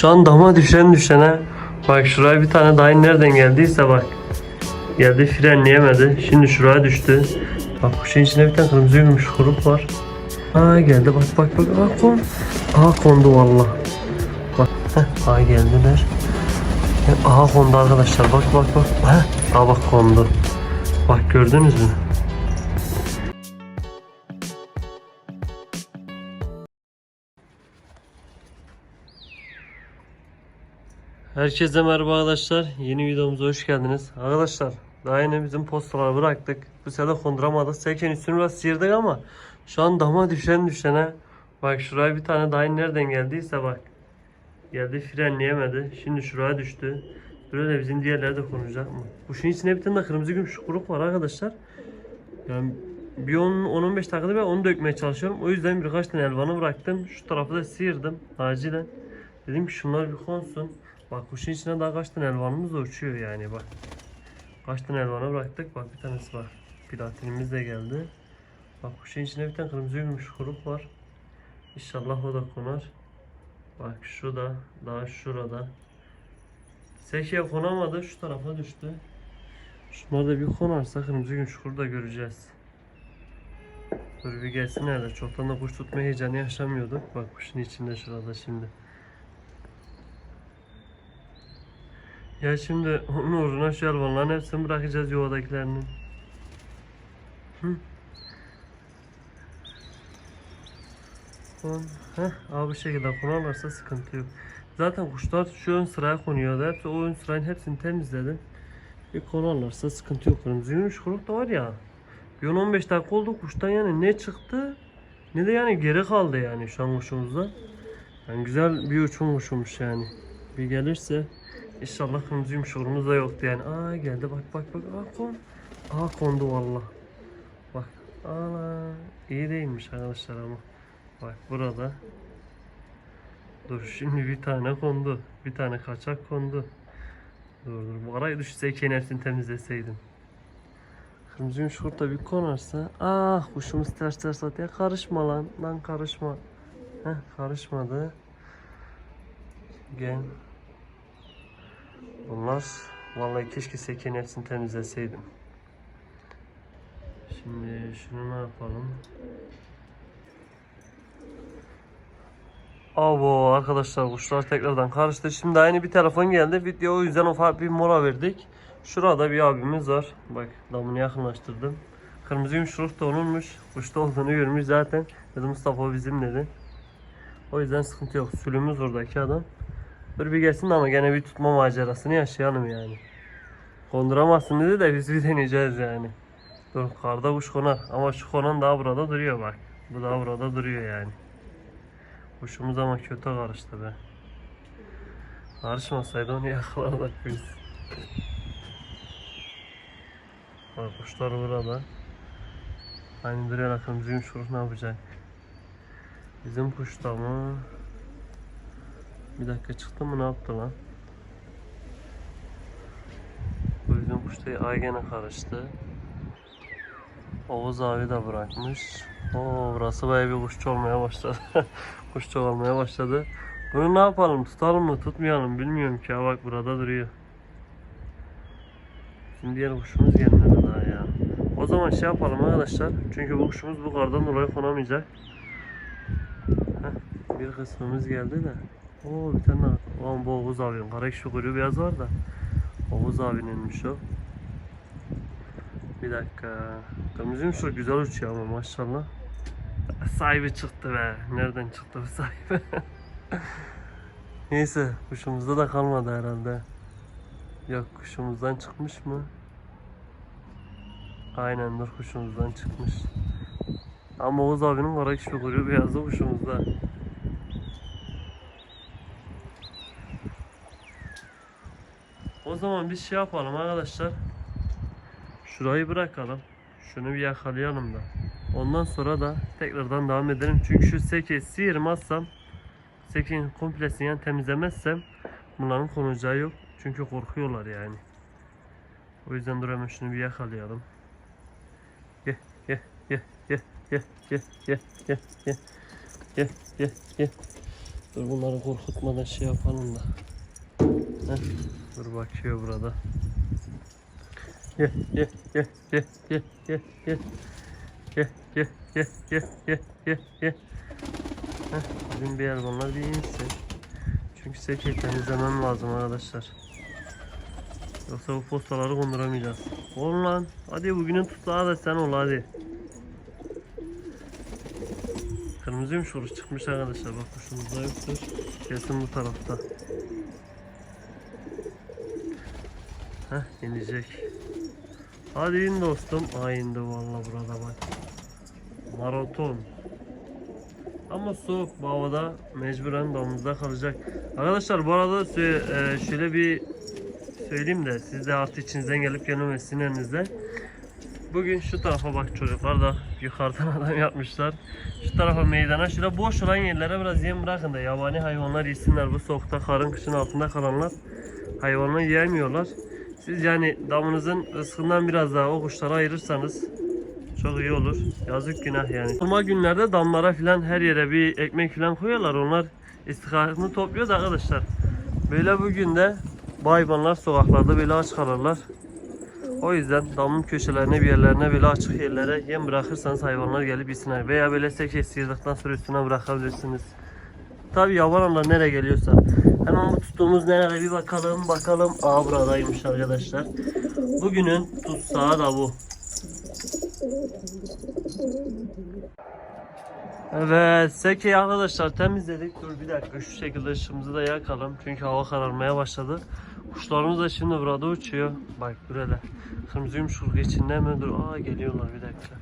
Şu an dama düşen düşene bak şuraya bir tane dayı nereden geldiyse bak. Geldi frenleyemedi şimdi şuraya düştü. Bak kuşun içinde bir tane kırmızı gümüş kurup var. Aa geldi. Bak bak bak aa kon. Aha kondu valla bak heh, aa geldiler. Aha kondu arkadaşlar. Bak bak bak. Heh, aa bak kondu. Bak gördünüz mü Herkese merhaba arkadaşlar. Yeni videomuza hoş geldiniz. Arkadaşlar daha yeni bizim postaları bıraktık. Bu sefer konduramadık. Seken üstünü biraz sıyırdık ama şu an dama düşen düşene bak şuraya bir tane dayı nereden geldiyse bak geldi frenleyemedi. Şimdi şuraya düştü. Böyle bizim diğerleri de konacak mı? Kuşun içinde bir tane de kırmızı gümüş kuyruk var arkadaşlar. Yani bir 10-15 dakikada ben onu dökmeye çalışıyorum. O yüzden birkaç tane elvanı bıraktım. Şu tarafı da sıyırdım acilen. Dedim ki şunlar bir konsun. Bak kuşun içine daha kaç tane elvanımız da uçuyor yani bak. Kaç tane elvanı bıraktık bak bir tanesi var. Platinimiz de geldi. Bak kuşun içine bir tane kırmızı gümüş kuyruk var. İnşallah o da konar. Bak şu da daha şurada. Sekiye konamadı şu tarafa düştü. Şunlar da bir konarsa kırmızı gümüş kuyruğu da göreceğiz. Dur bir gelsin hele. Çoktan da kuş tutma heyecanı yaşamıyorduk. Bak kuşun içinde şurada şimdi. Ya şimdi onun uğruna şu hayvanların hepsini bırakacağız yuvadakilerinin. Hı. Kon, heh, abi bu şekilde konarlarsa sıkıntı yok. Zaten kuşlar şu ön sıraya konuyordu. Hepsi o ön sıranın hepsini temizledim. Bir konarlarsa sıkıntı yok. Gümüş kuruk da var ya. Bir 10-15 dakika oldu kuştan yani ne çıktı ne de yani geri kaldı yani şu an kuşumuzda. Yani güzel bir uçum kuşumuş yani. Bir gelirse İnşallah kırmızı yumuşağımız da yoktu yani. Aa geldi bak bak bak. Aa kon. Aa kondu valla. Bak. Ana. iyi değilmiş arkadaşlar ama. Bak burada. Dur şimdi bir tane kondu. Bir tane kaçak kondu. Dur dur. Bu arayı düşseyken hepsini temizleseydim. Kırmızı yumuşak da bir konarsa. Ah kuşumuz ters ters atıyor. Karışma lan. Lan karışma. Heh karışmadı. Gel. Bunlar vallahi keşke seken hepsini temizleseydim. Şimdi şunu ne yapalım? Abo arkadaşlar kuşlar tekrardan karıştı. Şimdi aynı bir telefon geldi. Video o yüzden ufak bir mola verdik. Şurada bir abimiz var. Bak damını yakınlaştırdım. Kırmızı yumuşluk da onunmuş. Kuşta olduğunu görmüş zaten. Dedi Mustafa bizim dedi. O yüzden sıkıntı yok. Sülümüz oradaki adam. Dur bir gelsin ama gene bir tutma macerasını yaşayalım yani. Konduramazsın dedi de biz bir deneyeceğiz yani. Dur karda kuş konar ama şu konan daha burada duruyor bak. Bu daha burada duruyor yani. Kuşumuz ama kötü karıştı be. Karışmasaydı onu yakalardık biz. Bak kuşlar burada. Aynı duruyor kırmızı yumuşak ne yapacak? Bizim kuş da mı? Bir dakika çıktı mı ne yaptı lan? Bu yüzden kuşta ay gene karıştı. Oğuz abi de bırakmış. Oo burası bayağı bir kuşçu olmaya başladı. kuşçu olmaya başladı. Bunu ne yapalım? Tutalım mı? Tutmayalım bilmiyorum ki. Ha bak burada duruyor. Şimdi diğer kuşumuz gelmedi daha ya. O zaman şey yapalım arkadaşlar. Çünkü bu kuşumuz bu kardan dolayı konamayacak. Heh, bir kısmımız geldi de. Oo bir tane daha. Oğlum bu Oğuz abinin. Kara kişi kuyruğu beyaz var da. Oğuz abininmiş o. Bir dakika. Kırmızıymış o güzel uçuyor ama maşallah. Sahibi çıktı be. Nereden çıktı bu sahibi? Neyse kuşumuzda da kalmadı herhalde. Yok kuşumuzdan çıkmış mı? Aynen dur kuşumuzdan çıkmış. Ama Oğuz abinin kara kişi kuyruğu beyazı kuşumuzda. Zaman biz şey yapalım arkadaşlar. Şurayı bırakalım. Şunu bir yakalayalım da. Ondan sonra da tekrardan devam edelim. Çünkü şu sekeyi sıyırmazsam sekeyin komplesini yani temizlemezsem bunların konacağı yok. Çünkü korkuyorlar yani. O yüzden dur hemen şunu bir yakalayalım. Gel gel gel gel gel gel gel gel gel gel gel gel Dur bunları korkutmadan şey yapalım da. Heh, dur bakıyor burada. Ye ye ye ye ye ye ye. Ye ye ye ye ye ye ye. Bizim bir yer bunlar bir insin. Çünkü sekeyi temizlemem lazım arkadaşlar. Yoksa bu postaları konduramayacağız. Ol lan. Hadi bugünün tutsağı da sen ol hadi. Kırmızıymış oruç çıkmış arkadaşlar. Bak kuşumuzda yoktur. Kesin bu tarafta. Heh inecek. Hadi in dostum. Aa indi valla burada bak. Maraton. Ama soğuk bu havada mecburen damımızda kalacak. Arkadaşlar bu arada e, şöyle bir söyleyeyim de siz de artık içinizden gelip gelmemesi sinirinize. Bugün şu tarafa bak çocuklar da yukarıdan adam yapmışlar. Şu tarafa meydana şöyle boş olan yerlere biraz yem bırakın da yabani hayvanlar yesinler. Bu soğukta karın kışın altında kalanlar hayvanı yiyemiyorlar. Siz yani damınızın rızkından biraz daha o kuşlara ayırırsanız çok iyi olur. Yazık günah yani. Normal günlerde damlara filan her yere bir ekmek filan koyuyorlar. Onlar istihbaratını topluyor da arkadaşlar. Böyle bugün de bu hayvanlar sokaklarda böyle aç kalırlar. O yüzden damın köşelerine bir yerlerine böyle açık yerlere yem bırakırsanız hayvanlar gelip yesinler. Veya böyle seke sıyırdıktan sonra üstüne bırakabilirsiniz. Tabi yavrular nereye geliyorsa. Hemen bu tuttuğumuz nerede bir bakalım bakalım. Aa buradaymış arkadaşlar. Bugünün tutsağı da bu. Evet, sekeyi arkadaşlar temizledik. Dur bir dakika şu şekilde ışığımızı da yakalım. Çünkü hava kararmaya başladı. Kuşlarımız da şimdi burada uçuyor. Bak böyle. Kırmızı yumuşuruk içinde mi? Dur. Aa geliyorlar bir dakika.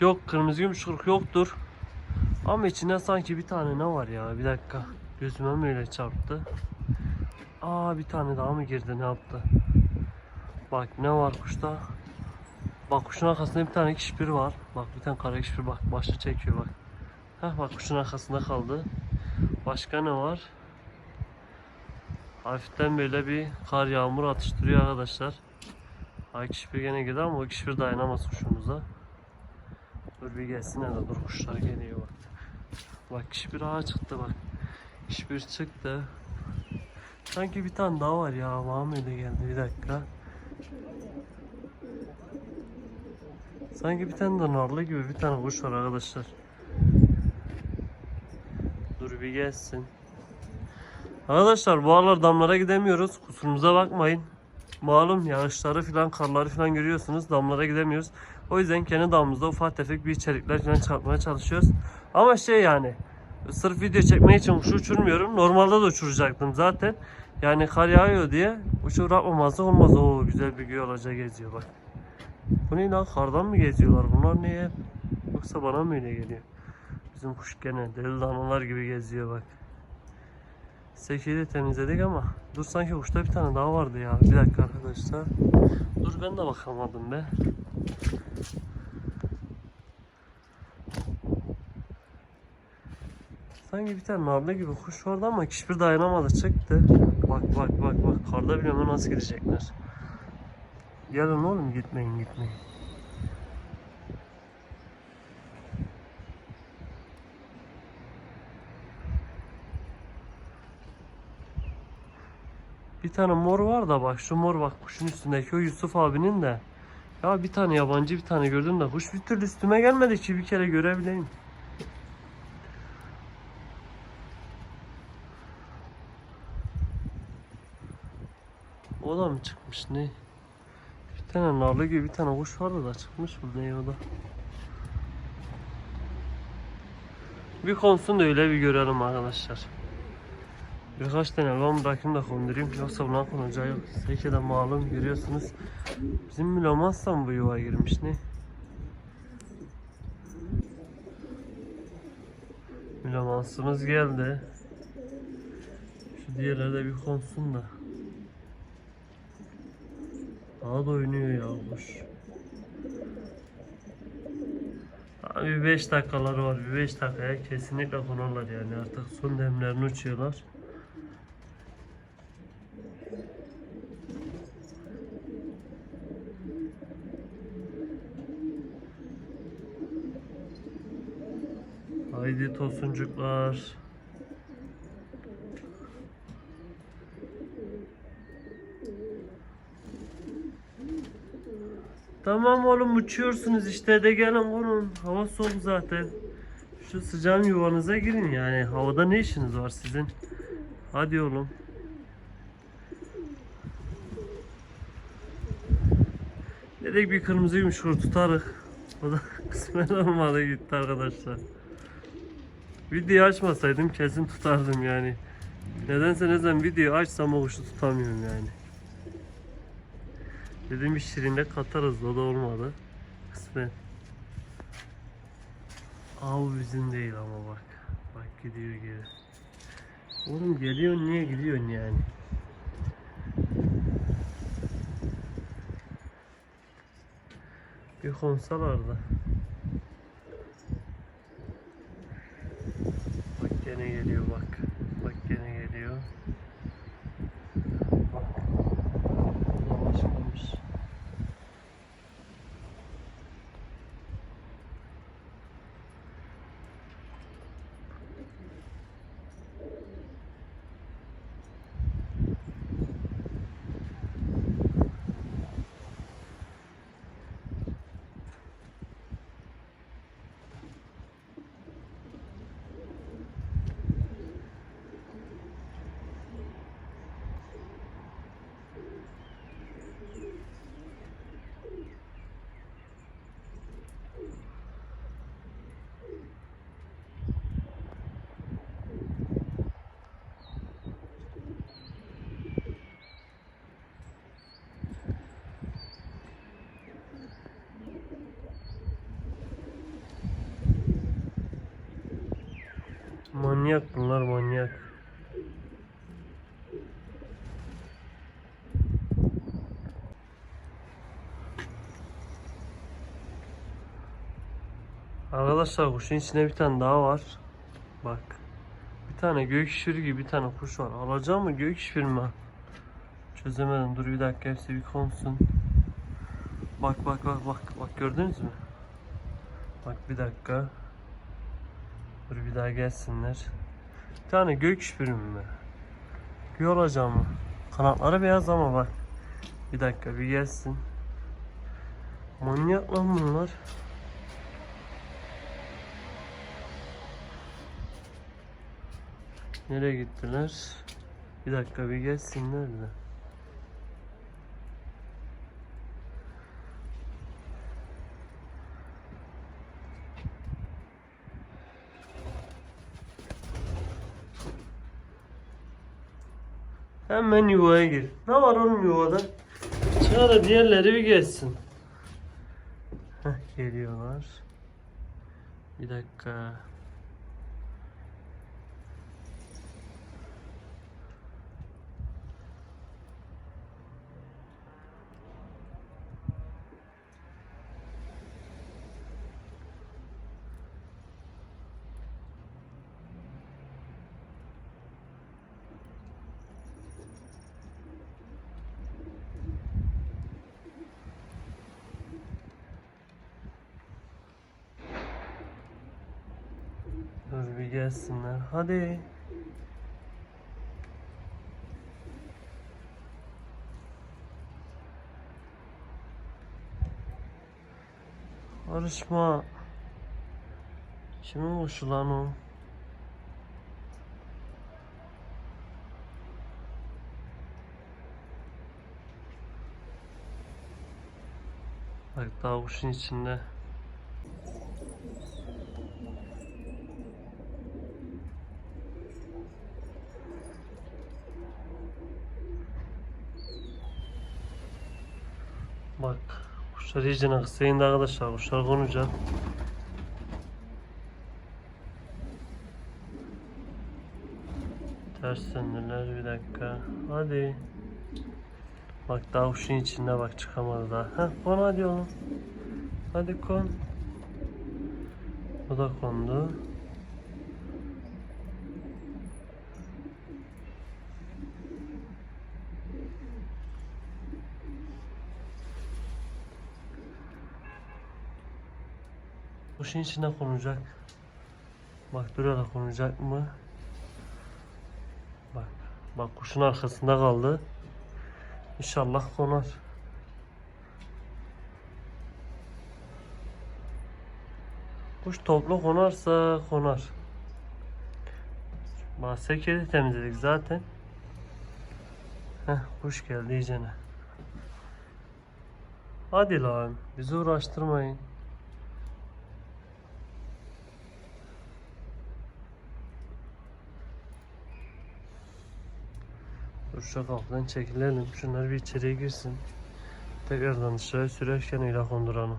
Yok kırmızı yumuşuruk yoktur. Ama içinde sanki bir tane ne var ya? Bir dakika. Gözüme mi çarptı? Aa bir tane daha mı girdi ne yaptı? Bak ne var kuşta? Bak kuşun arkasında bir tane kişpir var. Bak bir tane kara kişpir bak başı çekiyor bak. Heh bak kuşun arkasında kaldı. Başka ne var? Hafiften böyle bir kar yağmur atıştırıyor arkadaşlar. Ay kişpir gene girdi ama o kişpir dayanamaz kuşumuza. Dur bir gelsin hele dur kuşlar geliyor bak. Bak kişpir ağa çıktı bak. Kişpir çıktı. Sanki bir tane daha var ya. Öyle geldi bir dakika. Sanki bir tane de narlı gibi bir tane kuş var arkadaşlar. Dur bir gelsin. Arkadaşlar bu aralar damlara gidemiyoruz. Kusurumuza bakmayın. Malum yağışları filan karları filan görüyorsunuz. Damlara gidemiyoruz. O yüzden kendi damımızda ufak tefek bir içerikler filan çıkartmaya çalışıyoruz. Ama şey yani sırf video çekmek için kuşu uçurmuyorum. Normalde de uçuracaktım zaten. Yani kar yağıyor diye uçuramamazlık olmaz. Oo güzel bir göğe geziyor bak. Bu ne lan kardan mı geziyorlar bunlar niye? Yoksa bana mı öyle geliyor? Bizim kuş gene deli danalar gibi geziyor bak. Sekiyi de temizledik ama dur sanki kuşta bir tane daha vardı ya. Bir dakika arkadaşlar. Dur ben de bakamadım be. Sanki bir tane narlı gibi kuş vardı ama hiçbir dayanamadı çıktı. Bak bak bak bak karda bile nasıl gidecekler. Gelin oğlum gitmeyin gitmeyin. Bir tane mor var da bak şu mor bak kuşun üstündeki o Yusuf abinin de. Ya bir tane yabancı bir tane gördüm de kuş bir türlü üstüme gelmedi ki bir kere görebileyim. Da mı çıkmış ne? Bir tane narlı gibi bir tane kuş vardı da çıkmış mı ne o da? Bir konsun da öyle bir görelim arkadaşlar. Birkaç tane lan bırakayım da kondurayım yoksa buna konacağı yok. Seke de malum görüyorsunuz. Bizim Mülamazsa mı bu yuva girmiş ne? Mülamansımız geldi. Şu diğerleri de bir konsun da. Daha da oynuyor ya kuş. Bir 5 dakikaları var. Bir 5 dakikaya kesinlikle konarlar yani artık son demlerini uçuyorlar. Haydi tosuncuklar. Tamam oğlum uçuyorsunuz işte de gelin konun. Hava soğuk zaten. Şu sıcağın yuvanıza girin yani. Havada ne işiniz var sizin? Hadi oğlum. Dedik bir kırmızı yumuşur tutarık. O da kısmet olmadı gitti arkadaşlar. Video açmasaydım kesin tutardım yani. Nedense ne zaman video açsam o kuşu tutamıyorum yani. Dedim bir şirine katarız o da olmadı. Kısmet. Av bizim değil ama bak. Bak gidiyor geri. Oğlum geliyor niye gidiyorsun yani? Bir konsalardı. Bak gene geliyor. Bak. Bu da başlamış. Manyak bunlar manyak. Arkadaşlar kuşun içinde bir tane daha var. Bak. Bir tane gök şişiri gibi bir tane kuş var. Alacağım mı gök şişiri mi? Çözemedim. Dur bir dakika hepsi bir konsun. Bak bak bak bak bak gördünüz mü? Bak bir dakika. Dur bir daha gelsinler. Bir tane gök şişiri mi? Gök alacağım mı? Kanatları beyaz ama bak. Bir dakika bir gelsin. Manyak lan bunlar. Nereye gittiler? Bir dakika bir gelsinler de. Hemen yuvaya gir. Ne var oğlum yuvada? Çıkar da diğerleri bir gelsin. Heh, geliyorlar. Bir dakika. Dur bir gelsinler. Hadi. Karışma. Kimin kuşu lan o? Bak daha kuşun içinde. Bak iyice kısayında arkadaşlar kuşlar konacak. Ters döndüler bir dakika. Hadi. Bak daha kuşun içinde bak çıkamadı daha. Heh kon hadi oğlum. Hadi kon. Bu da kondu. kuşun içine konacak. Bak durarak konacak mı? Bak. Bak kuşun arkasında kaldı. İnşallah konar. Kuş toplu konarsa konar. Bahse kedi temizledik zaten. Heh, kuş geldi iyicene. Hadi lan bizi uğraştırmayın. Şu kapıdan çekilelim. Şunlar bir içeriye girsin. Tekrardan dışarı sürerken öyle konduralım.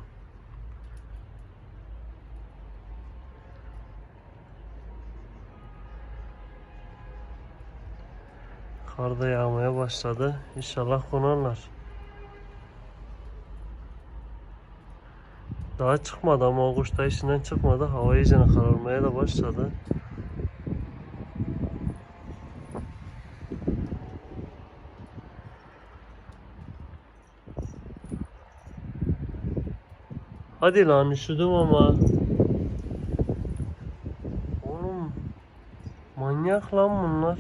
Kar da yağmaya başladı. İnşallah konarlar. Daha çıkmadı ama o kuş da işinden çıkmadı. Hava iyice kararmaya da başladı. Hadi lan üşüdüm ama. Oğlum manyak lan bunlar.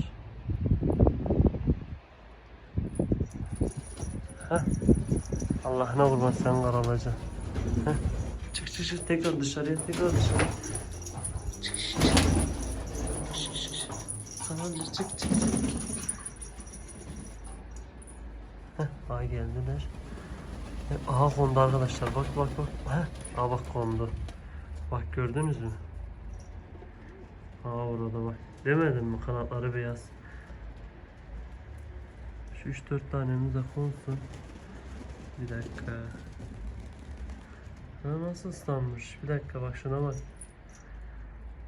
Heh. Allah'ına kurban sen karalacaksın. Heh. Çık çık çık tekrar dışarıya tekrar dışarı. Çık çık çık. Çık çık çık. Tamam çık çık çık. Heh, ay geldiler. Aha kondu arkadaşlar bak bak bak. Heh, aha bak kondu. Bak gördünüz mü? Aa orada bak. Demedim mi kanatları beyaz. Şu 3-4 tanemiz de konsun. Bir dakika. Ha nasıl ıslanmış? Bir dakika bak şuna bak.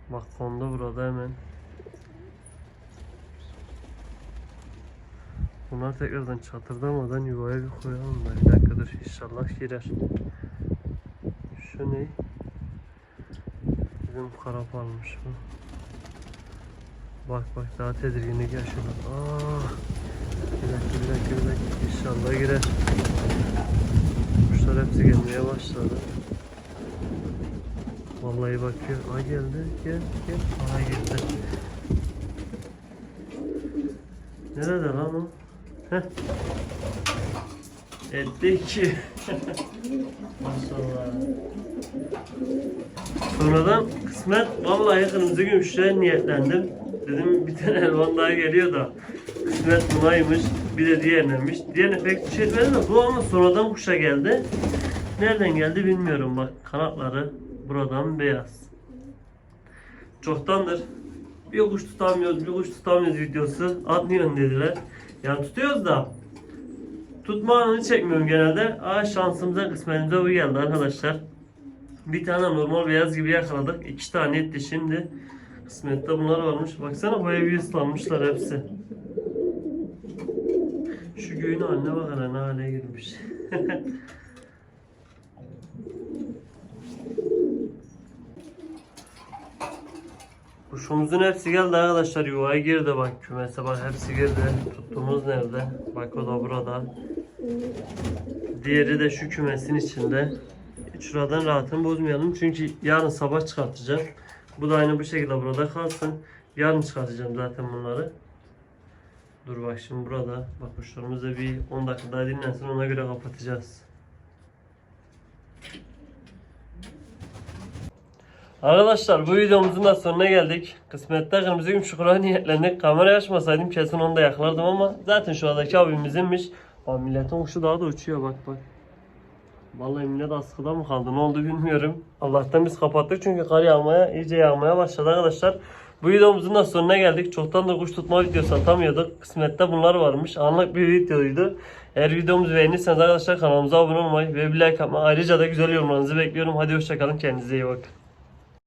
Bak kondu burada hemen. Bunlar tekrardan çatırdamadan yuvaya bir koyalım da bir dakika dur inşallah girer. Şu ne? Bizim karapalmış bu. Bak bak daha tedirginlik yaşıyorlar. Aa, bir dakika bir dakika bir dakika inşallah girer. Kuşlar hepsi gelmeye başladı. Vallahi bakıyor. Ay geldi. Gel gel. Ay geldi. Nerede lan o? Etti ki. Maşallah. Sonradan kısmet vallahi kırmızı gümüşe niyetlendim. Dedim bir tane elvan daha geliyor da kısmet bunaymış bir de diğerineymiş. Diğerine pek bir şey de bu ama sonradan kuşa geldi. Nereden geldi bilmiyorum bak kanatları buradan beyaz. Çoktandır bir kuş tutamıyoruz bir kuş tutamıyoruz videosu atmıyorsun dediler. Yani tutuyoruz da tutma anını çekmiyorum genelde. Aa şansımıza kısmetimize bu geldi arkadaşlar. Bir tane normal beyaz gibi yakaladık. İki tane etti şimdi. Kısmette bunlar varmış. Baksana bu evi ıslanmışlar hepsi. Şu göğün haline bak ne hale girmiş. Kuşumuzun hepsi geldi arkadaşlar yuvaya girdi bak kümese bak hepsi girdi. Tuttuğumuz nerede? Bak o da burada. Diğeri de şu kümesin içinde. Şuradan rahatını bozmayalım çünkü yarın sabah çıkartacağım. Bu da aynı bu şekilde burada kalsın. Yarın çıkartacağım zaten bunları. Dur bak şimdi burada. Bak kuşlarımız da bir 10 dakika daha dinlensin ona göre kapatacağız. Arkadaşlar bu videomuzun da sonuna geldik. Kısmette kırmızı gümüş çukura niyetlendik. Kamerayı açmasaydım kesin onu da yakalardım ama zaten şu andaki abimizinmiş. Bak milletin kuşu daha da uçuyor bak bak. Vallahi millet askıda mı kaldı ne oldu bilmiyorum. Allah'tan biz kapattık çünkü kar yağmaya iyice yağmaya başladı arkadaşlar. Bu videomuzun da sonuna geldik. Çoktan da kuş tutma videosu atamıyorduk. Kısmette bunlar varmış. Anlık bir videoydu. Eğer videomuzu beğenirseniz arkadaşlar kanalımıza abone olmayı ve bir like atmayı ayrıca da güzel yorumlarınızı bekliyorum. Hadi hoşçakalın kendinize iyi bakın.